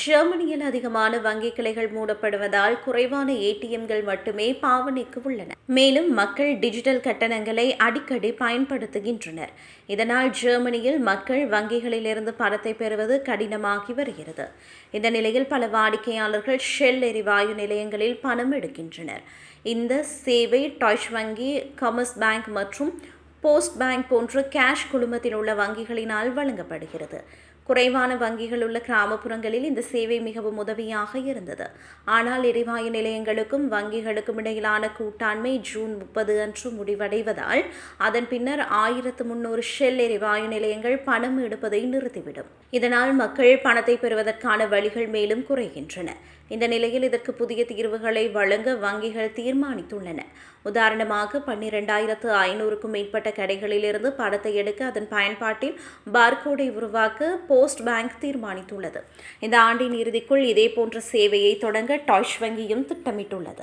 ஜெர்மனியில் அதிகமான வங்கி கிளைகள் மூடப்படுவதால் குறைவான ஏடிஎம்கள் மட்டுமே பாவனைக்கு உள்ளன. மேலும் மக்கள் டிஜிட்டல் கட்டணங்களை அடிக்கடி பயன்படுத்துகின்றனர். இதனால் ஜெர்மனியில் மக்கள் வங்கிகளிலிருந்து பணத்தை பெறுவது கடினமாகி வருகிறது. இந்த நிலையில் பல வாடிக்கையாளர்கள் ஷெல் எரிவாயு நிலையங்களில் பணம் எடுக்கின்றனர். இந்த சேவை டாய்ச் வங்கி கமர்ஸ் பேங்க் மற்றும் போஸ்ட் பேங்க் போன்ற கேஷ் குழுமத்தில் உள்ள வங்கிகளினால் வழங்கப்படுகிறது. குறைவான வங்கிகள் உள்ள கிராமப்புறங்களில் இந்த சேவை மிகவும் உதவியாக இருந்தது. ஆனால் எரிவாயு நிலையங்களுக்கும் வங்கிகளுக்கும் இடையிலான கூட்டாண்மை ஜூன் முப்பது அன்று முடிவடைவதால் அதன் பின்னர் ஆயிரத்து முன்னூறு ஷெல் எரிவாயு நிலையங்கள் பணம் எடுப்பதை நிறுத்திவிடும். இதனால் மக்கள் பணத்தை பெறுவதற்கான வழிகள் மேலும் குறைகின்றன. இந்த நிலையில் இதற்கு புதிய தீர்வுகளை வழங்க வங்கிகள் தீர்மானித்துள்ளன. உதாரணமாக பன்னிரெண்டாயிரத்து ஐநூறுக்கும் மேற்பட்ட கடைகளிலிருந்து பணத்தை எடுக்க அதன் பயன்பாட்டில் பார்கோடை உருவாக்க போஸ்ட் பேங்க் தீர்மானித்துள்ளது. இந்த ஆண்டின் இறுதிக்குள் இதேபோன்ற சேவையை தொடங்க டாய்ஷ் வங்கியும் திட்டமிட்டுள்ளது.